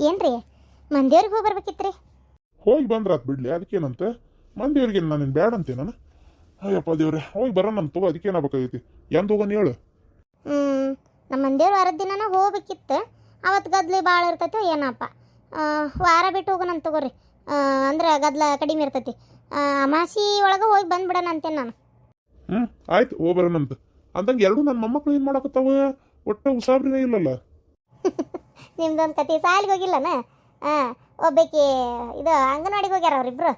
ಏನ್ರಿ? ಮಂದಿಯವ್ರಿಗೆ ಹೋಗಿ ಬರ್ಬೇಕಿತ್ರಿ. ಹೋಗಿ ಬಂದ್ರಾತ್ ಬಿಡ್ಲಿ ಅದಕ್ಕೇನಂತೆ? ಮಂದಿಯವ್ರಿಗೆ ನಾನು ಬ್ಯಾಡ ಅಂತೆ ನಾನು ಅಯ್ಯಪ್ಪ ದೇವ್ರೆ ಹೋಗಿ ಬರೋಣ ಅಂತ ತಗೋ ಅದಕ್ಕೇನಾಗಬೇಕಾಗೈತಿ ಎಂದ್ ಹೋಗೋಣ ಹೇಳು. ಹ್ಞೂ ನಮ್ಮ ಮಂದಿಯವ್ರು ವಾರದ ದಿನನ ಹೋಗ್ಬೇಕಿತ್ತು. ಅವತ್ತು ಗದ್ಲಿ ಭಾಳ ಇರ್ತೈತೆ ಏನಪ್ಪ? ವಾರ ಬಿಟ್ಟು ಹೋಗೋಣ ಅಂತ ತಗೋರಿ. ಅಂದ್ರೆ ಗದ್ಲ ಕಡಿಮೆ ಇರ್ತೈತಿ. ಅಮಾಸಿ ಒಳಗೆ ಹೋಗಿ ಬಂದ್ಬಿಡೋಣ ಅಂತೇನೆ ನಾನು. ಹ್ಞೂ ಆಯ್ತು ಹೋಗಿ ಬರೋಣಂತ. ಅಂದಂಗೆ ಎರಡು ನನ್ನ ಮೊಮ್ಮಕ್ಳು ಏನು ಮಾಡಕತ್ತಾವ? ಒಟ್ಟು ಉಸಾಬ್ರಿನೇ ಇಲ್ಲಲ್ಲ. ನಿಮ್ದೊಂದು ಕತಿ. ಸಾಲಿಗೆ ಹೋಗಿಲ್ಲನ? ಹಾಂ ಒಬ್ಬಾಕಿ ಇದು ಅಂಗನವಾಡಿಗೆ ಹೋಗ್ಯಾರ ಅವ್ರಿಬ್ರು.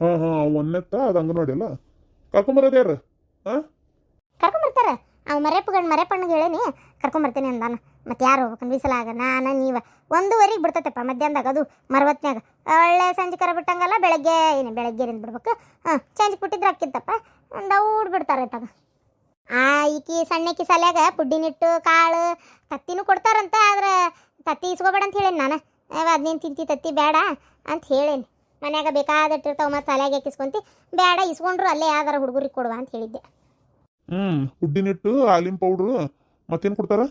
ಹಾಂ ಹಾಂ ಒಂದೆತ್ತ ಅದು ಅಂಗನವಾಡಿ ಅಲ್ಲ? ಕರ್ಕೊಂಬರೋದು ಯಾರು? ಹಾಂ ಕರ್ಕೊಂಬರ್ತಾರ ಅವ್ ಮರೆಪ್ಪಗಂಡು ಮರೆಪ್ಪಣ್ಣಿಗೆ ಹೇಳೇನಿ ಕರ್ಕೊಂಬರ್ತೀನಿ ಅಂದಾನ. ಮತ್ತೆ ಯಾರು ಹೋಗ್ಬೇಕಂದ್ ಬಿಸಲಾಗ? ನಾನು ನೀವ. ಒಂದೂವರೆಗೆ ಬಿಡ್ತೈತಪ್ಪ ಮಧ್ಯಾಹ್ನದಾಗ ಅದು ಮರವತ್ನ್ಯಾಗ. ಒಳ್ಳೆ ಸಂಜೆ ಕರ ಬಿಟ್ಟಂಗಲ್ಲ ಬೆಳಗ್ಗೆ ಏನು ಬೆಳಗ್ಗೆರಿಂದ ಬಿಡ್ಬೇಕು? ಹಾಂ ಸಂಜೆ ಬಿಟ್ಟಿದ್ರೆ ಅಕ್ಕಿತ್ತಪ್ಪ ದೌಡ್ ಬಿಡ್ತಾರೆ ತಗ. ಆ ಈಕಿ ಸಣ್ಣಕಿ ಸಲ್ಯಾಗ ಪುಡ್ಡಿನಿಟ್ಟು ಕಾಳು ತತ್ತಿನೂ ಕೊಡ್ತಾರಂತ ಆದ್ರೆ ತತ್ತಿ ಇಸ್ಕೋಬೇಡ ಅಂತ ಹೇಳೇನಿ ನಾನು? ಅದನ್ನೇನು ತಿಂತಿ ತತ್ತಿ ಬೇಡ ಅಂತ ಹೇಳೇನಿ. ಮನ್ಯಾಗ ಬೇಕಾದಟ್ಟಿರ್ತಾವ ಮತ್ತು ಸಲ್ಯಾಗ ಹಾಕಿಸ್ಕೊಂತಿ ಬೇಡ ಇಸ್ಕೊಂಡ್ರು ಅಲ್ಲೇ ಯಾವ್ದಾರ ಹುಡುಗರಿಗೆ ಕೊಡುವ ಅಂತ ಹೇಳಿದ್ದೆ. ಹ್ಞೂ ಹುಡ್ಡಿನಿಟ್ಟು ಹಾಲಿನ ಪೌಡ್ರು ಮತ್ತೇನು ಕೊಡ್ತಾರ?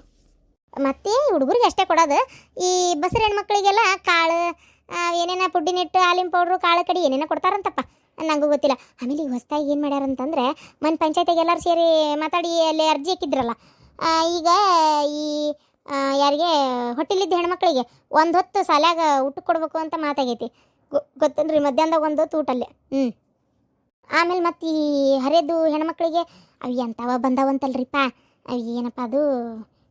ಮತ್ತೆ ಹುಡುಗರಿಗೆ ಅಷ್ಟೇ ಕೊಡೋದು. ಈ ಬಸರ ಹೆಣ್ಮಕ್ಳಿಗೆಲ್ಲ ಕಾಳು ಏನೇನ ಪುಡ್ಡಿನಿಟ್ಟು ಹಾಲಿನ ಪೌಡ್ರು ಕಾಳು ಕಡಿ ಏನೇನೋ ಕೊಡ್ತಾರಂತಪ್ಪ. ನಂಗೂ ಗೊತ್ತಿಲ್ಲ. ಆಮೇಲೆ ಈಗ ಹೊಸ್ದಾಗಿ ಏನು ಮಾಡ್ಯಾರಂತಂದ್ರೆ, ಮನ್ ಪಂಚಾಯತಿಗೆ ಎಲ್ಲರೂ ಸೇರಿ ಮಾತಾಡಿ ಅಲ್ಲಿ ಅರ್ಜಿ ಹಾಕಿದ್ರಲ್ಲ ಈಗ ಈ ಯಾರಿಗೆ, ಹೊಟ್ಟಿಲಿದ್ದ ಹೆಣ್ಮಕ್ಳಿಗೆ ಒಂದು ಹೊತ್ತು ಸಾಲ್ಯಾಗ ಊಟ ಕೊಡ್ಬೇಕು ಅಂತ ಮಾತಾಗೈತಿ. ಗೊತ್ತನ್ರಿ, ಮಧ್ಯಾಹ್ನದಾಗ ಒಂದು ಹೊತ್ತು ಊಟಲ್ಲೇ. ಹ್ಞೂ ಆಮೇಲೆ ಮತ್ತು ಈ ಹರಿದು ಹೆಣ್ಮಕ್ಳಿಗೆ, ಅವು ಎಂಥವ ಬಂದವಂತಲ್ರಿಪ್ಪ ಅವು ಏನಪ್ಪ ಅದು,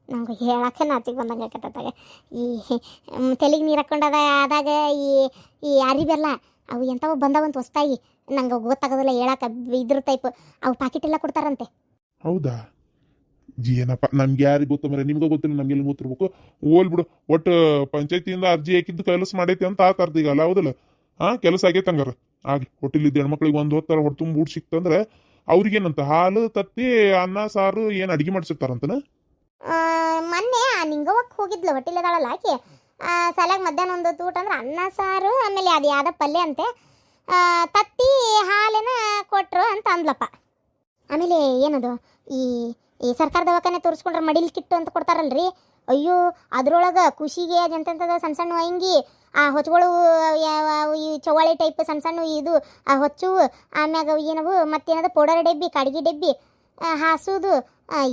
ನಂಗೆ ಹೇಳಕ್ಕೆ ನಾಚಿಗೆ ಬಂದಂಗೆ ಆಕತ್ತಾಗ ಈ ತಲೆಗೆ ನೀರು ಹಾಕೊಂಡದ ಆದಾಗ ಈ ಈ ಅರಿಬೆಲ್ಲ ಅವು ಎಂಥವು ಬಂದವಂತ ಹೊಸ್ತಾಗಿ ನಂಗೆ ಗೊತ್ತಾಗೋದಿಲ್ಲ ಹೇಳಕ್ಕೆ ಇದ್ರ ಟೈಪ್ ಅವು ಪ್ಯಾಕೆಟ್ ಎಲ್ಲ ಕೊಡ್ತಾರಂತೆ. ಹೌದಾ? ಏನಪ್ಪ ನಮ್ಗೆ ಯಾರಿಗೆ ಗೊತ್ತ ಮರೆ ನಿಮ್ಗೆ ಗೊತ್ತಿಲ್ಲ ನಮ್ಗೆ ಎಲ್ಲಿ ಗೊತ್ತಿರ್ಬೇಕು ಓಲ್ ಬಿಡು ಒಟ್ಟು ಪಂಚಾಯತಿಯಿಂದ ಅರ್ಜಿ ಹಾಕಿದ್ದು ಕೆಲಸ ಮಾಡೈತಿ ಅಂತ ಆತಾರ್ದ ಈಗ ಅಲ್ಲ ಹೌದಲ್ಲ? ಹಾಂ ಕೆಲಸ ಆಗೈತೆ ಹಂಗಾರ. ಆಗಿ ಹೋಟೆಲಿದ್ದ ಹೆಣ್ಮಕ್ಳಿಗೆ ಒಂದು ಹೊತ್ತರ ಹೊಟ್ಟು ತುಂಬ ಊಟ ಸಿಕ್ತಂದ್ರೆ ಅವ್ರಿಗೇನಂತ? ಹಾಲು ತತ್ತಿ ಅನ್ನ ಸಾರು ಏನು ಅಡಿಗೆ ಮಾಡಿಸಿರ್ತಾರಂತನ? ಮೊನ್ನೆ ಆ ಹೋಗಿದ್ಲು ಹೋಗಿದ್ಲು ಹೊಟ್ಟಿಲೆದಾಳಲ್ಲ ಆಕೆ. ಸಲಾಗ ಮಧ್ಯಾಹ್ನ ಒಂದು ಹೊತ್ತು ಊಟ ಅಂದ್ರೆ ಅನ್ನ ಸಾರು ಆಮೇಲೆ ಅದು ಯಾವ್ದೋ ಪಲ್ಯ ಅಂತೆ. ತತ್ತಿ ಹಾಲಿನ ಕೊಟ್ರು ಅಂತ ಅಂದ್ಲಪ್ಪ. ಆಮೇಲೆ ಏನದು, ಈ ಈ ಸರ್ಕಾರ ದವಾಖಾನೆ ತೋರಿಸ್ಕೊಂಡ್ರೆ ಮಡಿಲ್ ಕಿಟ್ಟು ಅಂತ ಕೊಡ್ತಾರಲ್ರಿ. ಅಯ್ಯೋ, ಅದ್ರೊಳಗೆ ಖುಷಿಗೆ ಅದೆಂತೆಂಥದ್ದು ಸಣ್ಣ ಸಣ್ಣ ಅಂಗಿ, ಆ ಹೊಚ್ಚಗಳು ಈ ಚವಳಿ ಟೈಪ್ ಸಣ್ಣ ಸಣ್ಣ ಇದು, ಆ ಹೊಚ್ಚು, ಆಮ್ಯಾಗ ಏನವು, ಮತ್ತೇನದು ಪೌಡರ್ ಡಬ್ಬಿ, ಕಡ್ಗೆ ಡಬ್ಬಿ ಹಾಸೋದು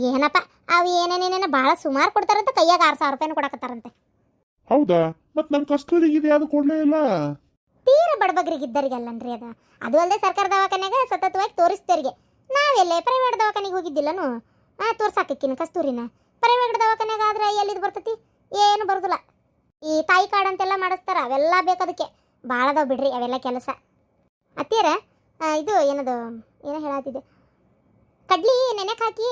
ಏನಪ್ಪ, ಅವು ಏನೇನೇನೇನ ಭಾಳ ಸುಮಾರು ಕೊಡ್ತಾರಂತ ಕೈಯಾಗ ಆರು ಸಾವಿರ ರೂಪಾಯಿನ ಕೊಡಕತ್ತಾರಂತೆ. ಹೌದಾ? ಮತ್ತೆ ನಮ್ಮ ಕಸ್ತೂರಿಗೆ ಇದು ಯಾವುದು ಕೊಡಲೇ ಇಲ್ಲ. ತೀರ ಬಡಬಗ್ರಿಗೆ ಇದ್ದರಿಗಲ್ಲನ್ರಿ ಅದು. ಅದು ಅಲ್ಲದೆ ಸರ್ಕಾರ ದವಾಖಾನೆಗೆ ಸತತವಾಗಿ ತೋರಿಸ್ತೇರಿಗೆ. ನಾವೆಲ್ಲೇ ಪ್ರೈವೇಟ್ ದವಾಖಾನೆಗೆ ಹೋಗಿದ್ದಿಲ್ಲನು? ಆ, ತೋರ್ಸಾಕಿಕ್ಕಿನ ಕಸ್ತೂರಿನ. ಪ್ರೈವೇಟ್ ದವಾಖಾನೆಗಾದ್ರೆ ಆದ್ರೆ ಎಲ್ಲಿದು ಬರ್ತೈತಿ? ಏನು ಬರೋದಿಲ್ಲ. ಈ ತಾಯಿ ಕಾರ್ಡ್ ಅಂತೆಲ್ಲ ಮಾಡಿಸ್ತಾರ, ಅವೆಲ್ಲ ಬೇಕದಕ್ಕೆ. ಭಾಳ ಅದಾವ ಬಿಡ್ರಿ ಅವೆಲ್ಲ ಕೆಲಸ. ಅತ್ತಿಯರ ಇದು ಏನದು, ಏನೋ ಹೇಳತ್ತಿದ್ದೆ ಕಡ್ಲಿ ನೆನೆಕ್ ಹಾಕಿ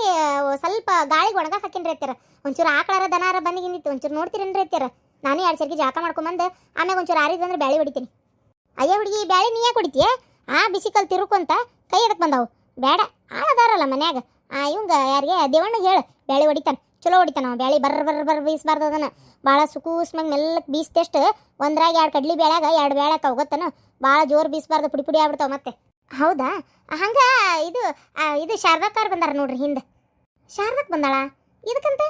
ಸ್ವಲ್ಪ ಗಾಳಿಗೆ ಒಣಗಾಕ ಹಾಕಿನ್ರಿ ಅತ್ತೀರ ಒಂಚೂರು ಆಕಳಾರ ದನಾರ ಬಂದಿಗಿಂದಿತ್ತು ಒಂಚೂರು ನೋಡ್ತೀರೇನ್ರಿ ಅತ್ತೀರ ನಾನೇ ಎರಡು ಸರ್ಗಿ ಜಾಕ ಮಾಡ್ಕೊಂಬಂದು, ಆಮ್ಯಾಗ ಒಂಚೂರು ಆರಿದ್ ಅಂದ್ರೆ ಬ್ಯಾಳಿ ಹೊಡಿತೀನಿ. ಅಯ್ಯ ಹುಡುಗಿ, ಬ್ಯಾಳಿ ನೀ ಯಾಕೆ ಕುಡಿತೀಯ? ಆ ಬಿಸಿಕಲ್ ತಿರುಕೊಂತ ಕೈ ಎದಕ್ಕೆ ಬಂದಾವು? ಬೇಡ ಆಳದಾರಲ್ಲ ಮನ್ಯಾಗ. ಆ, ಇವಂಗ ಯಾರಿಗೆ? ದೇವಣ್ಣಗೆ ಹೇಳು. ಬ್ಯಾಳಿ ಹೊಡಿತಾನೆ. ಚಲೋ ಹೊಡಿತಾನ ಅವ. ಬ್ಯಾಳಿ ಬರ್ ಬರ್ ಬರ್ ಬೀಸ್ಬಾರ್ದು ಅದನ್ನ. ಭಾಳ ಸುಕೂಸ್ಮಾಗ ಮೆಲ್ಲಕ್ಕೆ ಬೀಸ್ತೆಷ್ಟು ಒಂದ್ರಾಗ ಎರಡು ಕಡ್ಲಿ ಬ್ಯಾಳ್ಯಾಗ ಎರಡು ಬ್ಯಾಳ್ಯಾಕ ಹೋಗತ್ತನು ಭಾಳ ಜೋರು ಬೀಸ್ಬಾರ್ದು, ಪುಡಿ ಪುಡಿ ಆಗ್ಬಿಡ್ತಾವ ಮತ್ತೆ. ಹೌದಾ? ಹಂಗೆ ಇದು ಇದು ಶಾರದಾಕಾರ್ ಬಂದಾರ ನೋಡ್ರಿ ಹಿಂದೆ. ಶಾರದಕ್ ಬಂದಾಳ? ಇದಕ್ಕಂತ?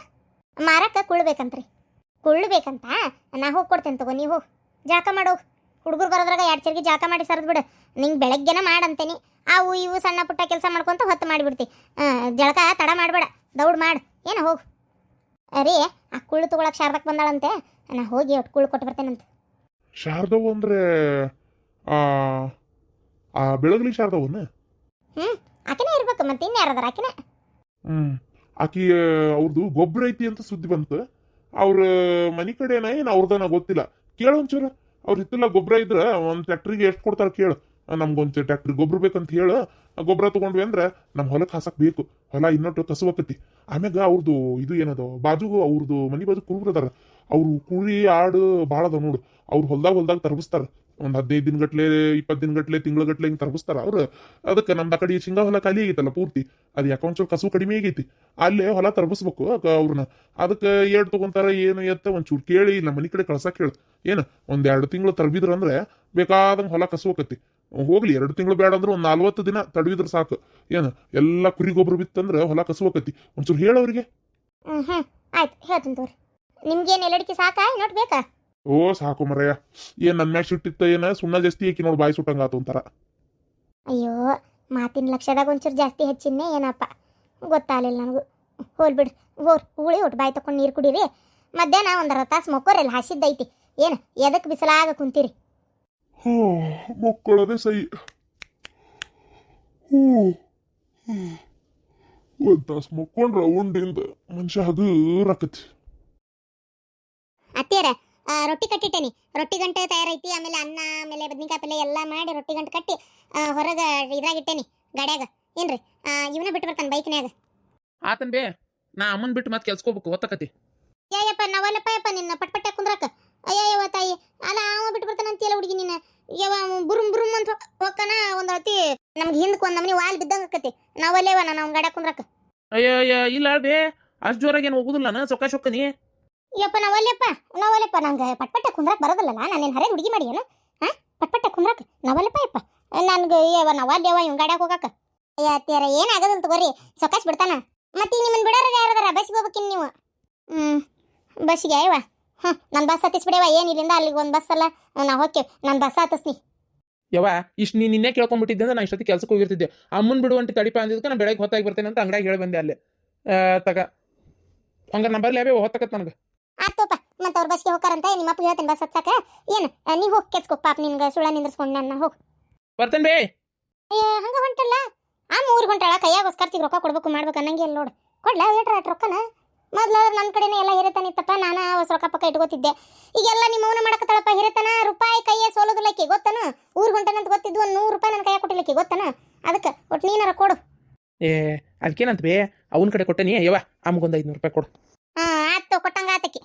ಮಾರಕ್ಕೆ ಕುಳ್ಬೇಕಂತ್ರಿ. ಕುಳ್ಬೇಕಂತ? ನಾ ಹೋಗಿ ಕೊಡ್ತೇನೆ ತಗೋ ನೀವು ಜಾಕ ಮಾಡೋ. ಹುಡುಗರು ಬರೋದ್ರಾಗ ಎರಡು ಚರ್ಗಿ ಜಾಕ ಮಾಡಿ ಸರದ್ ಬಿಡು. ನಿಂಗೆ ಬೆಳಗ್ಗೆನ ಮಾಡಂತೇನಿ. ಅವು ಇವು ಸಣ್ಣ ಪುಟ್ಟ ಕೆಲಸ ಮಾಡ್ಕೊಂತ ಹೊತ್ತು ಮಾಡಿಬಿಡ್ತಿ. ಜಳಕ ತಡ ಮಾಡಬೇಡ. ದೌಡ್ ಮಾಡು. ಏನು ಹೋಗು? ರೀ ಆ ಕುಳ್ಳು ತಗೊಳಕ್ ಶಾರದಕ್ಕೆ ಬಂದಾಳಂತೆ. ನಾ ಹೋಗಿ ಒಟ್ಟು ಕುಳ್ಳು ಕೊಟ್ಟು ಬರ್ತೇನಂತ. ಶಾರದವು ಅಂದ್ರೆ ಬೆಳಗ್ಲಿ ಶಾರದವನ್ನ ಹ್ಞೂ ಆಕೆನೇ ಇರ್ಬೇಕು. ಮತ್ತೆ ಇನ್ಯಾರದಾರ ಆಕೆನೇ? ಹ್ಞೂ ಆಕಿ ಅವ್ರದ್ದು ಗೊಬ್ಬರ ಐತಿ ಅಂತ ಸುದ್ದಿ ಬಂತು. ಅವ್ರ ಮನಿ ಕಡೆನ ಏನು ಅವ್ರದನ ಗೊತ್ತಿಲ್ಲ. ಕೇಳು ಒಂಚೂರು. ಅವ್ರ ಹಿತ್ತಲ ಗೊಬ್ಬರ ಇದ್ರೆ ಒಂದು ಟ್ಯಾಕ್ಟ್ರಿಗೆ ಎಷ್ಟು ಕೊಡ್ತಾರ ಕೇಳು. ನಮ್ಗೊಂದ್ ಟ್ಯಾಕ್ಟ್ರಿ ಗೊಬ್ಬರ ಬೇಕಂತ ಹೇಳು. ಗೊಬ್ಬರ ತೊಗೊಂಡ್ವಿ ಅಂದ್ರೆ ನಮ್ಮ ಹೊಲಕ್ಕೆ ಹಾಸಕ್ ಬೇಕು. ಹೊಲ ಇನ್ನೊಟ್ಟು ಕಸುವಕತಿ ಆಮ್ಯಾಗ ಅವ್ರದ್ದು ಇದು ಏನದು ಬಾಜು ಅವ್ರದ್ದು ಮನಿ ಬಾಜು ಕುರುಬ್ರು ಅದಾರ. ಅವ್ರು ಕುರಿ, ಆಡು ಭಾಳ ಅದಾವ ನೋಡು. ಅವ್ರು ಹೊಲ್ದಾಗ ಹೊಲ್ದಾಗ ತರಬಿಸ್ತಾರ. ಒಂದು ಹದಿನೈದು ದಿನ ಗಟ್ಲೆ ಇಪ್ಪತ್ತು ದಿನ ಗಟ್ಲೆ ತಿಂಗಳ ಗಟ್ಲೆ ಹಿಂಗ್ ತರಬಿಸ್ತಾರ ಅವ್ರು. ಅದಕ್ಕೆ ನಮ್ದು ಆ ಕಡೆ ಶೇಂಗಾ ಹೊಲ ಖಾಲಿ ಆಗೈತಲ್ಲ ಪೂರ್ತಿ. ಅದು ಯಾಕೆ ಒಂಚೂರು ಕಸು ಕಡಿಮೆ ಆಗೈತಿ? ಅಲ್ಲೇ ಹೊಲ ತರಬಸ್ಬೇಕು. ಅವ್ರನ್ನ. ಅದಕ್ಕೆ ಏಡ್ ತಗೊಂತಾರ ಏನು ಎತ್ತ ಒಂಚೂರು ಕೇಳಿ ನಮ್ಮ ಮನೆ ಕಡೆ ಕಳ್ಸಕ್ಕೆ ಹೇಳು. ಏನು ಒಂದ್ ಎರಡು ತಿಂಗಳು ತರಬಿದ್ರ ಅಂದ್ರೆ ಬೇಕಾದಂಗೆ ಹೊಲ ಕಸ್ಬೇಕತ್ತಿ. ಹೋಗ್ಲಿ ಎರಡು ತಿಂಗಳು ಬೇಡ ಅಂದ್ರೆ ಒಂದು ನಲ್ವತ್ತು ದಿನ ತಡವಿದ್ರ ಸಾಕು. ಏನು ಎಲ್ಲ ಕುರಿ ಗೊಬ್ಬರ ಬಿತ್ತಂದ್ರೆ ಹೊಲ ಕಸುವಕತಿ ಒಂಚೂರು ಹೇಳವ್ರಿಗೆ ಅವರಿಗೆ. ಹ್ಞೂ ಆಯ್ತು ಹೇಳ್ತೀನಿ ತೋರಿ. ನಿಮ್ಗೇನು ಎಲ್ಲಡಿಕೆ ಸಾಕಾ ಬೇಕಾ? ಓ ಸಾಕು ಮರಯ್ಯ. ಏನ್ ನನ್ನ ಮ್ಯಾಗ ಸಿಟ್ಟಿತ್ತ ಏನ ಸುಣ್ಣ ಜಾಸ್ತಿ ಆಕಿ ನೋಡಿ ಬಾಯಿ ಸುಟ್ಟಂಗ ಆತು ಅಂತಾರ. ಅಯ್ಯೋ ಮಾತಿನ ಲಕ್ಷದಾಗ ಒಂಚೂರು ಜಾಸ್ತಿ ಹೆಚ್ಚಿನ್ನೇ ಏನಪ್ಪ. ಗೊತ್ತಾಗಲಿಲ್ಲ ನನಗೂ. ಹೋಲ್ ಬಿಡ್ರಿ ಹೋರ್ ಹುಳಿ ಒಟ್ಟು ಬಾಯಿ ತಕೊಂಡು ನೀರು ಕುಡೀರಿ. ಮಧ್ಯಾಹ್ನ ಒಂದರ ತಾಸು ಮೊಕ್ಕೋರೆಲ್ಲ ಹಸಿದ್ದೈತಿ. ಏನು ಎದಕ್ಕೆ ಬಿಸಿಲಾಗ ಕುಂತೀರಿ? ಹ್ಞೂ ಮಕ್ಕಳದೇ ಸೈ ಹೂ ಒಂದು ತಾಸು ಮಕ್ಕೊಂಡ್ರ ಉಂಡಿಂದ ಮನುಷ್ಯ ಅದು ಅತ್ತಿಯರ ಆ, ರೊಟ್ಟಿ ಕಟ್ಟಿಟ್ಟೇನಿ. ರೊಟ್ಟಿ ಗಂಟೆ ತಯಾರೈತಿ ಆಮೇಲೆ ಅನ್ನ ಆಮೇಲೆ ಬದ್ನಿಕಾಯಿ ಪಲ್ಯ ಎಲ್ಲ ಮಾಡಿ ರೊಟ್ಟಿ ಗಂಟೆ ಕಟ್ಟಿ ಹೊರಗೆ ಇಟ್ಟೇನಿ ಗಾಡ್ಯಾಗ. ಏನ್ರಿ? ಇವನ ಬಿಟ್ಟು ಬರ್ತಾನೆ ಬೈಕ್ನ್ಯಾಗ. ಆತನ್ ಬೇ ನಾ ಅಮ್ಮನ್ ಬಿಟ್ಟು ಮತ್ತೆ ಕೆಲ್ಸ್ಕೋಬೇಕು ಒತ್ತಕತಿ ಏಯಪ್ಪ ನಾವಲ್ಲಪ್ಪ ಯಪ್ಪ ನಿನ್ನ ಪಟ್ಪಟ್ಟೆ ಕುಂದ್ರಕ ಅಯ್ಯಯ್ಯವ ತಾಯಿ ಅಲ್ಲ ಅವ ಬಿಟ್ಟು ಬರ್ತಾನ ಅಂತೀಯಲ್ಲ ಹುಡುಗಿ ನೀನು. ಯವ ಬುರುಮ್ ಬುರುಮ್ ಅಂತ ಹೋಗ್ತಾನ ಒಂದು ಅತಿ ನಮ್ಗೆ ಹಿಂದಕ್ಕೆ ಒಂದು ನಮ್ಮನೆ ವಾಲ್ ಬಿದ್ದಂಗ ಆಕತಿ. ನಾವಲ್ಲೇವ ನಾನು ಅವ್ನ ಗಾಡ ಕುಂದ್ರಕ ಅಯ್ಯೋ ಅಯ್ಯೋ ಇಲ್ಲ ಬೇ ಅಷ್ಟು ಜೋರಾಗಿ ಏನು ಹೋಗುದಿಲ್ಲ ಸೊಕ್ಕ ಸೊಕ್ಕನಿ ಯಪ್ಪ ನಾವಲ್ಲಪ್ಪ ನಾವಲ್ಲಪ್ಪ. ನಂಗೆ ಪಟ್ಪಟ್ಟೆ ಕುಂದ್ರಾಕ್ ನಾ ನಾನೇನು ಹರೇ ಹುಡುಗಿ ಮಾಡಿ ಏನು ಹಾ ಪಟ್ಪಟ್ಟೆ ಕುಂದ್ರಾಕ. ನಾವಲ್ಲಪ್ಪ ಯಪ್ಪ. ನನ್ಗೆ ಯವ ನಾವಲ್ಲೇವ ಇವ್ನ ಗಾಡ್ಯಾಗ ಹೋಗಾಕ. ಅಯ್ಯ ಅತ್ತಿಯರ ಏನಾಗದಿಲ್ಲ ತಗೋರಿ ಸೊಕಾಸ್ ಬಿಡ್ತಾನ. ಮತ್ತೆ ನಿಮ್ಮನ್ನ ಬಿಡೋರ ಯಾರದಾರ ಬಸ್ಗೆ ಹೋಗ್ಬೇಕಿನ್ ನೀವು. ಹ್ಮ್ ಬಸ್ಗೆ ಅಯ್ಯವ ಹ್ಞೂ ನನ್ನ ಬಸ್ ಹತ್ತಿಸ್ಬಿಡವ ಏನು ಇಲ್ಲಿಂದ ಅಲ್ಲಿಗೆ ಒಂದು ಬಸ್ ಅಲ್ಲ? ನಾ ಹೋಗ್ತೇವೆ ನನ್ ಬಸ್ ಹತ್ತಿಸ್ನಿ. ಯವ್ವ ಇಷ್ಟು ನೀ ನಿನ್ನೆ ಕೇಳ್ಕೊಂಡ್ಬಿಟ್ಟಿದ್ದೆ ಅಂದ್ರೆ ನಾ ಇಷ್ಟೊತ್ತಿಗೆ ಕೆಲ್ಸಕ್ಕೆ ಹೋಗಿರ್ತಿದ್ದೆ. ಅಮ್ಮನ್ ಬಿಡುವಂಟಿ ತಡಿಪ ಅಂದಿದ್ದಕ್ಕೆ ನಾ ಬೆಳಗ್ಗೆ ಹೊತ್ತಾಗಿ ಬರ್ತೇನೆ ಅಂತ ಅಂಗಡಿಯಾಗಿ ಹೇಳಿ ಬಂದೆ ಅಲ್ಲಿ. ತಗ. ಹಂಗ ನಂಬರ್ಲಿ ಯಾವೇ ಹೊತ್ತಕತ್ ನನಗೆ? ಆತೋಪ ಮತ್ತೆ ಅವ್ರ ಬಸ್ಗೆ ಹೋಗಾರಂತ ನಿಮ್ಮ ಅಪ್ಪ ಹೇಳ್ತೇನೆ ಬಸ್ ಹತ್ತಾಕ ಏನು ನೀ ಹೋಗಿ ಕೆಚ್ಕೋ ಪಾಪ ನಿನ್ಗೆ ಸುಳ್ಳ ನಿಂದ್ರಸ್ಕೊಂಡು ನನ್ನ ಹೋಗಿ. ಬರ್ತೇನೆ ಬೇ. ಹಂಗ ಹೊಂಟಲ್ಲ? ಆ ಮೂರು ಹೊಂಟಾಳ ಕೈಯಾಗ ಖರ್ಚಿಗೆ ರೊಕ್ಕ ಕೊಡ್ಬೇಕು, ಮಾಡ್ಬೇಕು ಅನ್ನಂಗೆ ಇಲ್ಲ ನೋಡು. ಕೊಡ್ಲ ಏಟ್ರ ಅಟ್ ರೊಕ್ಕನ? ಮೊದ್ಲಾದ್ರೆ ನನ್ನ ಕಡೆನೇ ಎಲ್ಲ ಹಿರಿತಾನಿತ್ತಪ್ಪ, ನಾನು ಹೊಸ ರೊಕ್ಕ ಪಕ್ಕ ಇಟ್ಕೋತಿದ್ದೆ. ಈಗೆಲ್ಲ ನಿಮ್ಮ ಮೌನ ಮಾಡಕತ್ತಾಳಪ್ಪ ಹಿರೇತನ? ರೂಪಾಯಿ ಕೈಯೇ ಸೋಲೋದಿಲ್ಲಕ್ಕೆ ಗೊತ್ತನ? ಊರ್ ಗಂಟನಂತ ಗೊತ್ತಿದ್ದು ಒಂದು ನೂರು ರೂಪಾಯಿ ನನ್ನ ಕೈಯಾಗ ಕೊಟ್ಟಿಲ್ಲಕ್ಕೆ ಗೊತ್ತನ? ಅದಕ್ಕೆ ಒಟ್ಟು ನೀನಾರ ಕೊಡು. ಏ ಅದಕ್ಕೇನಂತ ಬೇ ಅವನ ಕಡೆ ಕೊಟ್ಟೇನಿ, ಯವ್ವ ಅಮ್ಗೊಂದು ಐದುನೂರು ರೂಪಾಯಿ ಕೊಡು ಹಾ ಆತು ಕೊಟ್ಟಂಗ ಆತಕ್ಕೆ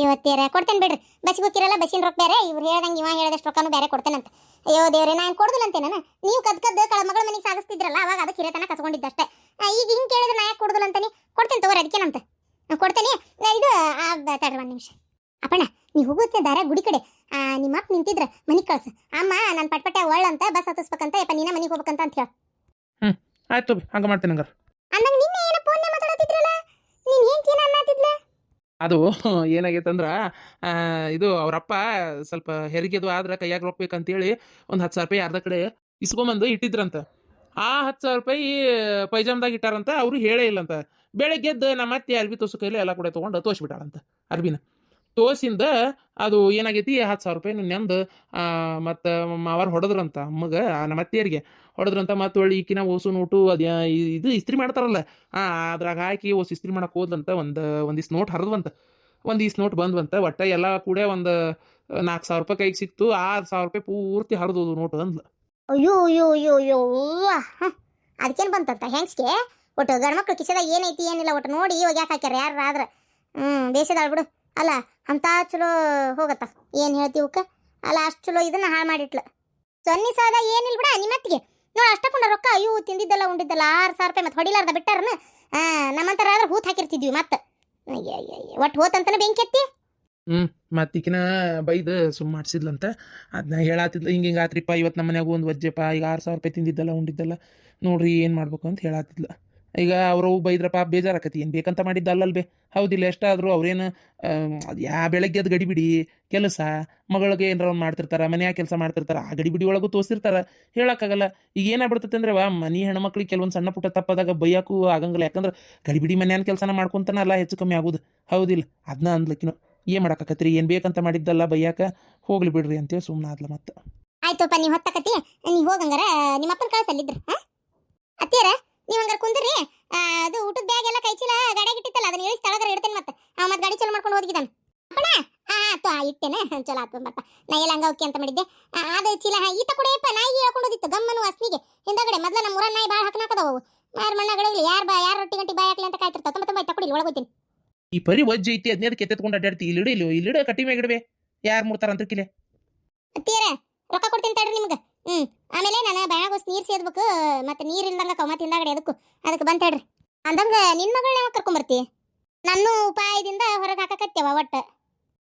ಇವತ್ತೇರ ಕೊಡ್ತೇನೆ ಬಿಡ್ರಿ. ಬಸ್ಸಿಗೆ ಹೋಗಿರಲ್ಲ ಬಸ್ಸಿನ ರೊಕ್ಕ ಬೇರೆ, ಇವ್ರು ಹೇಳ್ದಂಗೆ ಇವ ಹೇಳಿದಷ್ಟು ರೊಕ್ಕನೂ ಬೇರೆ ಕೊಡ್ತೇನಂತ. ಅಯ್ಯೋ ದೇವ್ರೆ, ನಾನು ಕೊಡುದಿಲ್ಲಂತೆ ನಾನು ನೀವು ಕದ್ ಕದ್ದು ಕಳ ಮಗಳ ಮನೆಗೆ ಸಾಗಿಸ್ತಿದ್ರಲ್ಲ, ಅವಾಗ ಅದಕ್ಕೆ ಹಿರೇತನ ಕಸ್ಕೊಂಡಿದ್ದಷ್ಟೇ. ಈಗ ಹಿಂಗೆ ಕೇಳಿದ್ರೆ ನಾ ಯಾಕೆ ಕೊಡುದಿಲ್ಲ ಅಂತಾನೆ ಕೊಡ್ತೇನೆ ತಗೋರಿ ಅದಕ್ಕೇನಂತ. ಕೊಡ್ತೇನೆ. ಇದು ತಡ್ರಿ ಒಂದು ನಿಮಿಷ. ಅಪ್ಪಣ್ಣ, ನೀವು ಹೋಗುತ್ತೆ ದಾರ ಗುಡಿ ಕಡೆ. ನಿಮ್ಮ ಅಪ್ಪ ನಿಂತಿದ್ರ ಮನೆಗೆ ಕಳ್ಸು. ಅಮ್ಮ, ನಾನು ಪಟ್ಪಟ್ಟೆ ಒಳ್ಳಂತ, ಬಸ್ ಹತ್ತಿಸ್ಬೇಕಂತ, ಯಪ್ಪ ನೀನ ಮನೆಗೆ ಹೋಗ್ಬೇಕಂತ ಅಂತ ಹೇಳಿ. ಆಯ್ತು ಬಿ ಹಂಗೆ ಮಾಡ್ತೇನೆ ಹಂಗಾರೆ. ಅದು ಏನಾಗೈತೆ ಆ, ಇದು ಅವರಪ್ಪ ಸ್ವಲ್ಪ ಹೆರಿಗೆದು ಆದ್ರೆ ಕೈಯಾಗ ರೊಕ್ಕ ಹೇಳಿ ಒಂದು ಹತ್ತು ಸಾವಿರ ರೂಪಾಯಿ ಅರ್ಧ ಕಡೆ ಇಸ್ಕೊಂಬಂದು ಇಟ್ಟಿದ್ರಂತ. ಆ ಹತ್ತು ಸಾವಿರ ರೂಪಾಯಿ ಪೈಜಾಮ್ದಾಗ ಇಟ್ಟಾರಂತ ಅವರು ಹೇಳೇ ಇಲ್ಲಂತ. ಬೆಳಗ್ಗೆದ್ದು ನಮ್ಮ ಅತ್ತೆ ಅರ್ಬಿ ತೋಸು ಕೈಲಿ ಎಲ್ಲ ಕೂಡ ತೊಗೊಂಡು ತೋರಿಸ್ಬಿಟ್ಟಾಳಂತ ಅರ್ಬಿನ. ತೋಸಿಂದ ಅದು ಏನಾಗೈತಿ, ಹತ್ತು ಸಾವಿರ ರೂಪಾಯಿ ನೆಂದು ಮತ್ತು ಮಾವಾರ ಹೊಡೆದ್ರಂತ ಅಮ್ಮಗ ನಮ್ಮ ಅತ್ತೆಯರಿಗೆ ಹೊಡೆದ್ರಂತ ಮತ್ತು ಹೊಳ್ಳಿ ಈಕಿನ ಓಸು ನೋಟು ಅದು ಇದು ಇಸ್ತ್ರಿ ಮಾಡ್ತಾರಲ್ಲ ಅದ್ರಾಗ ಹಾಕಿ ಓಸು ಇಸ್ತ್ರಿ ಮಾಡಕ್ಕೆ ಹೋದ್ಲಂತ ಒಂದು ಒಂದಿಷ್ಟು ನೋಟ್ ಹರಿದ್ವಂತ ಒಂದಿಷ್ಟು ನೋಟ್ ಬಂದ್ವಂತ, ಒಟ್ಟ ಎಲ್ಲ ಕೂಡ ಒಂದು ನಾಲ್ಕು ಸಾವಿರ ರೂಪಾಯಿ ಕೈಗೆ ಸಿಕ್ತು, ಆರು ಸಾವಿರ ರೂಪಾಯಿ ಪೂರ್ತಿ ಹರಿದೋದು ನೋಟು ಅಂದ್ಲು. ಅಯ್ಯೋ ಅಯ್ಯೋ ಅಯ್ಯೋ ಅಯ್ಯೋ ಅದಕ್ಕೇನು ಬಂತಂತ ಹೆಂಗ್ಸ್ಗೆ ಒಟ್ಟು ಗಂಡ್ಮಕ್ಳು ಕಿಸದಾಗ ಏನೈತಿ, ಏನಿಲ್ಲ, ಒಟ್ಟು ನೋಡಿ ಇವಾಗ ಯಾಕೆ ಹಾಕ್ಯಾರ ಯಾರು ಆದ್ರೆ ಹ್ಞೂ ಬಿಡು ಅಲ್ಲ ಅಂತ ಚಲೋ ಹೋಗತ್ತ. ಏನು ಹೇಳ್ತೀವಕ್ಕ ಅಲ್ಲ, ಅಷ್ಟು ಚಲೋ ಇದನ್ನ ಹಾಳು ಮಾಡಿಟ್ಲ. ಸೊನ್ನಿ ಸಾದ ಏನಿಲ್ಲ ಬಿಡ ನಿಮ್ಮತ್ತಿಗೆ ನೋಡಿ, ಅಷ್ಟಕೊಂಡ ರೊಕ್ಕ, ಅಯ್ಯೋ, ತಿಂದಿದ್ದಲ್ಲ, ಉಂಡಿದ್ದಲ್ಲ, ಆರು ಸಾವಿರ ರೂಪಾಯಿ ಮತ್ತೆ ಹೊಡಿಲಾರ್ದ ಬಿಟ್ಟಾರನ? ನಮ್ಮಂತರ ಆದ್ರೆ ಹೂತ್ ಹಾಕಿರ್ತಿದ್ವಿ ಮತ್ತೆ. ಒಟ್ಟು ಹೋತಂತನ ಬೆಂಕಿ ಎತ್ತಿ? ಮತ್ತಿಕಿನ ಬೈದು ಸುಮ್ಮ ಮಾಡಿಸಿದ್ಲಂತ. ಅದನ್ನ ಹೇಳಾತಿದ್ಲ, ಹಿಂಗೆ ಹಿಂಗೆ ಆತ್ರಿಪ್ಪ, ಇವತ್ತು ನಮ್ಮ ಮನ್ಯಾಗ ಒಂದು ವಜ್ಜೆಪ್ಪ, ಈಗ ಆರು ಸಾವಿರ ರೂಪಾಯಿ ತಿಂದಿದ್ದಲ್ಲ, ಉಂಡಿದ್ದಲ್ಲ, ನೋಡ್ರಿ ಏನು ಮಾಡ್ಬೇಕು ಅಂತ ಹೇಳಾತಿದ್ಲು. ಈಗ ಅವರು ಬೈದ್ರಪ್ಪ ಬೇಜಾರಾಕತಿ, ಏನು ಬೇಕಂತ ಮಾಡಿದ್ದಲ್ಲಲ್ ಬೇ ಹೌದಿಲ್ಲ, ಎಷ್ಟಾದರೂ ಅವ್ರೇನು ಯಾ ಬೆಳಗ್ಗೆ ಅದು ಗಡಿಬಿಡಿ ಕೆಲಸ, ಮಗಳಿಗೆ ಏನಾರ ಒಂದು ಮಾಡ್ತಿರ್ತಾರೆ, ಮನ್ಯಾಗ ಕೆಲಸ ಮಾಡ್ತಿರ್ತಾರೆ, ಆ ಗಡಿಬಿಡಿ ಒಳಗೂ ತೋರಿಸಿರ್ತಾರೆ. ಹೇಳೋಕ್ಕಾಗಲ್ಲ. ಈಗ ಏನಾಗ್ಬಿಡ್ತೈತೆ ಅಂದ್ರೆ, ವಾ, ಮನೆ ಹೆಣ್ಮಕ್ಳಿಗೆ ಕೆಲವೊಂದು ಸಣ್ಣ ಪುಟ್ಟ ತಪ್ಪದಾಗ ಬೈಯಾಕು ಆಗಂಗಿಲ್ಲ. ಯಾಕಂದ್ರೆ ಗಡಿಬಿಡಿ ಮನ್ಯಾನ ಕೆಲಸನ ಮಾಡ್ಕೊಂತನಲ್ಲ ಹೆಚ್ಚು ಕಮ್ಮಿ ಆಗೋದು. ಹೌದಿಲ್ಲ ಅದನ್ನ ಅಂದ್ಲಕ್ಕಿನೋ ಏನು ಮಾಡೋಕ್ಕಾಕತ್ರಿ? ಏನು ಬೇಕಂತ ಮಾಡಿದ್ದಲ್ಲ ಬೈಯಾಕ? ಹೋಗ್ಲಿ ಬಿಡ್ರಿ ಅಂತೇಳಿ ಸುಮ್ಮನೆ ಆದ್ಲ ಮತ್ತೆ. ಆಯ್ತಪ್ಪ, ನೀವು ಹೊತ್ತಕತಿ ನೀವು ಹೋಗಂಗಾರ, ನಿಮ್ಮ ಅಪ್ಪನ ಅತ್ತಿಯರ? ನೀವು ಹಂಗಾರೆ ಕುಂದ್ರಿ. ಅದು ಊಟದ ಬ್ಯಾಗ್ ಎಲ್ಲ ಕೈ ಚೀಲ ಗಾಡಿಯಾಗ ಇಟ್ಟಿತ್ತಲ್ಲ ಅದನ್ನ ಇಳಿಸಿ ತಳಗರ ಇಡ್ತೇನೆ ಮತ್ತೆ. ಆ ಮತ್ತೆ ಗಾಡಿ ಚಲೋ ಮಾಡ್ಕೊಂಡು ಹೋಗಿದ್ದಾನೆ ಅಪ್ಪಣ ಆ ಆತು ಇಟ್ಟೇನೆ. ಚಲೋ ಆತು ಮತ್ತ ನಾ ಎಲ್ಲ ಹಂಗ ಓಕೆ ಅಂತ ಮಾಡಿದ್ದೆ. ಆ, ಅದು ಚೀಲ ಹಾ, ಈತ ಕೊಡೆಯಪ್ಪ ನಾಯಿ ಹೇಳ್ಕೊಂಡು ಹೋದಿತ್ತು ಗಮ್ಮನು ಅಸ್ನಿಗೆ. ಹಿಂದಗಡೆ ಮೊದಲ ನಮ್ಮ ಊರನ್ನ ನಾಯಿ ಭಾಳ ಹಾಕನಾಕದವ ಯಾರ ಮಣ್ಣಗಳಿಲ್ಲ ಯಾರು ಬಾ ಯಾರು ರೊಟ್ಟಿ ಗಂಟಿ ಬಾಯಿ ಹಾಕ್ಲಿ ಅಂತ ಕಾಯ್ತಿರ್ತ ತಮ್ಮ ತಮ್ಮ ತಕೊಡಿ ಒಳಗೆ ಹೋಗ್ತೀನಿ. ಈ ಪರಿ ವಜ್ಜ ಐತಿ ಅದನ್ನೇದಕ್ಕೆ ಎತ್ತೆತ್ಕೊಂಡು ಅಡ್ಡಾಡ್ತಿ. ಇಲ್ಲಿ ಇಲ್ಲಿ ಇಲ್ಲಿಡ ಕಟ್ಟಿ ಮ್ಯಾಗ ಯಾರ್ ಮುಡ್ತಾರ ಅಂತ ಕಿಲೆ ಅತ್ತಿಯರ ರೊಕ್ಕ ಕೊಡ್ತೀನಿ ತಡ್ರಿ ನಿಮ್ಗೆ. ಹ್ಮ್. ಆಮೇಲೆ ನಾನು ಬ್ಯಾಗ್ ನೀರ್ ಸೇದ್ಬೇಕು, ಮತ್ತೆ ನೀರ್ ಇಲ್ದಂಗ ಕೌಮ ತಿಂದಾಗಡೆ ಅದಕ್ಕೂ. ಅದಕ್ಕೆ ಬಂತ ಹೇಳ್ರಿ ಅಂದಂಗ ನಿನ್ ಮಗಳನ್ನ ಯಾವಾಗ ಕರ್ಕೊಂಬರ್ತಿ ನನ್ನ ಉಪಾಯದಿಂದ ಹೊರಗೆ ಹಾಕಕತ್ತೇವ ಒಟ್ಟ.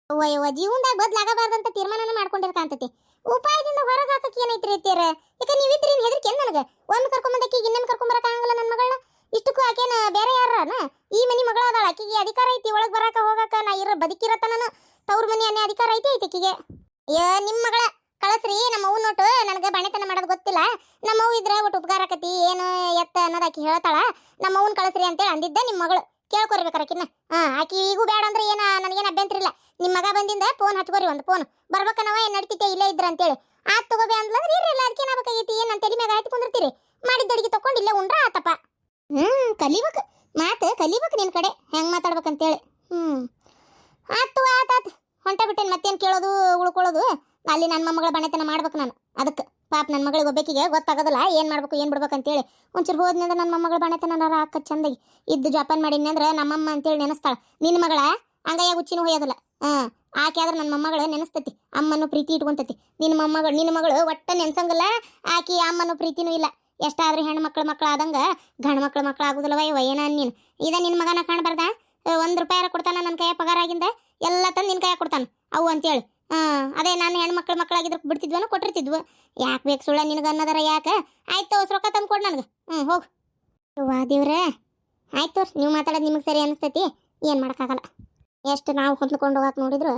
ಅಯ್ಯೋ ಜೀವನದಾಗ ಬದ್ಲಾಗಬಾರ್ದಂತ ತೀರ್ಮಾನನ ಮಾಡ್ಕೊಂಡಿರ್ ಕಾಂತತಿ ಉಪಾಯದಿಂದ ಹೊರಗೆ ಹಾಕಕ್ಕೆ ಏನೈತ್ರಿ ಅತ್ತಿಯರ? ಯಾಕ ನೀವಿದ್ರಿ ಹೆದರ್ಕೆ ನನಗೆ? ಒಮ್ಮೆ ಕರ್ಕೊಂಬಂದಕ್ಕೆ ಇನ್ನೊಮ್ಮೆ ಕರ್ಕೊಂಬರಕ ಆಗಲ್ಲ ನನ್ನ ಮಗಳನ್ನ ಇಷ್ಟಕ್ಕೂ ಆಕೇನ ಬೇರೆ ಯಾರನ ಈ ಮನಿ ಮಗಳದಾಳ ಆಕಿಗೆ ಅಧಿಕಾರ ಐತಿ, ಒಳಗ್ ಬರಾಕ ಹೋಗಾಕ ನಾ ಇರೋ ನಾನು ತವ್ರ ಮನೆ ಅನ್ನೇ ಅಧಿಕಾರ ಐತಿ ಐತಿ ಆಕಿಗೆ ಏ ನಿಮ್ಮ ಮಗಳ. ಕಳಸ್ರಿ, ನಮ್ಮ ಅವ್ವ ನೋಟು ನನಗೆ ಬಣೆತನ ಮಾಡೋದು ಗೊತ್ತಿಲ್ಲ. ನಮ್ಮ ಅವ್ವ ಇದ್ರೆ ಒಟ್ಟು ಉಪಕಾರ ಆಕತಿ, ಏನು ಎತ್ತ ಅನ್ನೋದು ಆಕಿ ಹೇಳ್ತಾಳ. ನಮ್ಮ ಅವ್ನ ಕಳಸ್ರಿ ಅಂತೇಳಿ ಅಂದಿದ್ದೆ ನಿಮ್ಮ ಮಗಳು. ಕೇಳ್ಕೊರ್ಬೇಕಾರ ಆಕಿನ. ಹಾ ಆಕಿ ಈಗೂ ಬೇಡ ಅಂದ್ರೆ ಏನ, ನನಗೇನು ಅಭ್ಯಂತರ ಇಲ್ಲ. ನಿಮ್ಮ ಮಗ ಬಂದಿಂದ ಫೋನ್ ಹಚ್ಕೋರಿ ಒಂದು ಫೋನ್ ಬರ್ಬೇಕನವ ಏನು ನಡ್ತಿದ್ದೆ ಇಲ್ಲೇ ಇದ್ರ ಅಂತೇಳಿ. ಆತ್ ತಗೋಬೇ ಅಂದ್ಲಂದ್ರೆ ಇರಲ್ಲ ಅದಕ್ಕೆ ಏನಾಗಬೇಕಾಗೈತಿ? ಏನು ನನ್ನ ತಲೆ ಮ್ಯಾಗ ಆಯ್ತು ಕುಂದಿರ್ತೀರಿ. ಮಾಡಿದ ಅಡಿಗೆ ತಕೊಂಡು ಇಲ್ಲೇ ಉಂಡ್ರ ಆತಪ್ಪ. ಹ್ಮ್, ಕಲಿಬೇಕು. ಮಾತು ಕಲಿಬೇಕು ನಿನ್ನ ಕಡೆ. ಹೆಂಗ್ ಮಾತಾಡ್ಬೇಕಂತೇಳಿ. ಹ್ಮ್. ಆತು ಆತಾತ್ ಹೊಂಟ ಬಿಟ್ಟೇನ್ ಮತ್ತೇನ್ ಕೇಳೋದು, ಉಳ್ಕೊಳ್ಳೋದು? ಅಲ್ಲಿ ನನ್ನ ಮೊಮ್ಮಗಳ ಬಣೆತನ ಮಾಡ್ಬೇಕು ನಾನು. ಅದಕ್ಕೆ ಪಾಪ ನನ್ನ ಮಗಳಿಗೆ ಒಬ್ಬಕಿಗೆ ಗೊತ್ತಾಗೋದಿಲ್ಲ, ಏನು ಮಾಡ್ಬೇಕು, ಏನು ಬಿಡ್ಬೇಕು ಅಂತೇಳಿ. ಒಂಚೂರು ಹೋದ್ನಂದ್ರೆ ನನ್ನ ಮೊಮ್ಮಗಳ ಬಣೆತನ ಹಾಕ ಚಂದಾಗಿ. ಇದ್ದು ಜಪಾನ್ ಮಾಡೀನಿ ಅಂದ್ರೆ ನಮ್ಮಮ್ಮ ಅಂತೇಳಿ ನೆನೆಸ್ತಾಳ. ನಿನ್ನ ಮಗಳ ಅಂಗಯ್ಯ ಹುಚ್ಚಿನೂ ಹೋಯೋದಿಲ್ಲ. ಆಕೆ ಆದ್ರೆ ನನ್ನ ಮೊಮ್ಮಗಳು ನೆನೆಸ್ತತಿ. ಅಮ್ಮನ ಪ್ರೀತಿ ಇಟ್ಕೊಂತತಿ. ನಿನ್ನ ಮೊಮ್ಮಗಳು ನಿನ್ನ ಮಗಳು ಒಟ್ಟ ನೆನ್ಸಂಗಿಲ್ಲ, ಆಕಿ ಅಮ್ಮನ ಪ್ರೀತಿನೂ ಇಲ್ಲ. ಎಷ್ಟಾದ್ರೂ ಹೆಣ್ಣು ಮಕ್ಳು ಮಕ್ಳು ಆದಂಗ ಗಂಡು ಮಕ್ಳು ಮಕ್ಳು ಆಗುದಿಲ್ಲವ ಇವ ನೀನು. ಇದ ನಿನ್ನ ಮಗನ ಕಾಣಬಾರ್ದ? ಒಂದು ರೂಪಾಯಿ ಕೊಡ್ತಾನ ನನ್ನ ಕೈಯ ಪಗಾರ ಆಗಿಂದ? ಎಲ್ಲ ತಂದು ನಿನ್ನ ಕೈಯ ಕೊಡ್ತಾನ. ಅವು ಅಂತೇಳಿ. ಹಾಂ ಅದೇ ನಾನು ಹೆಣ್ಣು ಮಕ್ಳು ಮಕ್ಕಳಾಗಿದ್ರೆ ಬಿಡ್ತಿದ್ವನು ಕೊಟ್ಟಿರ್ತಿದ್ವು. ಯಾಕೆ ಬೇಕು ಸುಳ್ಳ ನಿನಗೆ ಅನ್ನೋದಾರ ಯಾಕೆ? ಆಯ್ತು ರೊಕ್ಕ ತಂದು ಕೊಡು ನನಗೆ. ಹ್ಞೂ ಹೋಗು. ವಾ ದೇವ್ರೆ. ಆಯ್ತು ನೀವು ಮಾತಾಡೋದು ನಿಮಗೆ ಸರಿ ಅನಿಸ್ತೈತಿ? ಏನು ಮಾಡೋಕ್ಕಾಗಲ್ಲ. ಎಷ್ಟು ನಾವು ಹೊಂದ್ಕೊಂಡು ಹೋಗಕ್ಕೆ ನೋಡಿದ್ರು,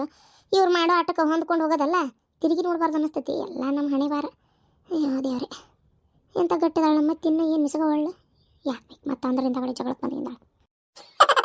ಇವ್ರು ಮಾಡೋ ಆಟಕ್ಕೆ ಹೊಂದ್ಕೊಂಡು ಹೋಗೋದಲ್ಲ, ತಿರುಗಿ ನೋಡ್ಬಾರ್ದು ಅನಿಸ್ತೈತಿ. ಎಲ್ಲ ನಮ್ಮ ಹಣೆ ಬಾರ ಅಯ್ಯೋ ದೇವ್ರೆ. ಎಂತ ಗಟ್ಟಿದಾಳ ನಮ್ಮ ತಿನ್ನ, ಏನು ಮಿಸಗ ಒಳ್ಳೆ ಯಾಕೆ ಮತ್ತೆ ಅಂದ್ರೆ ಕಡೆ ಜಗಳಕ್ಕೆ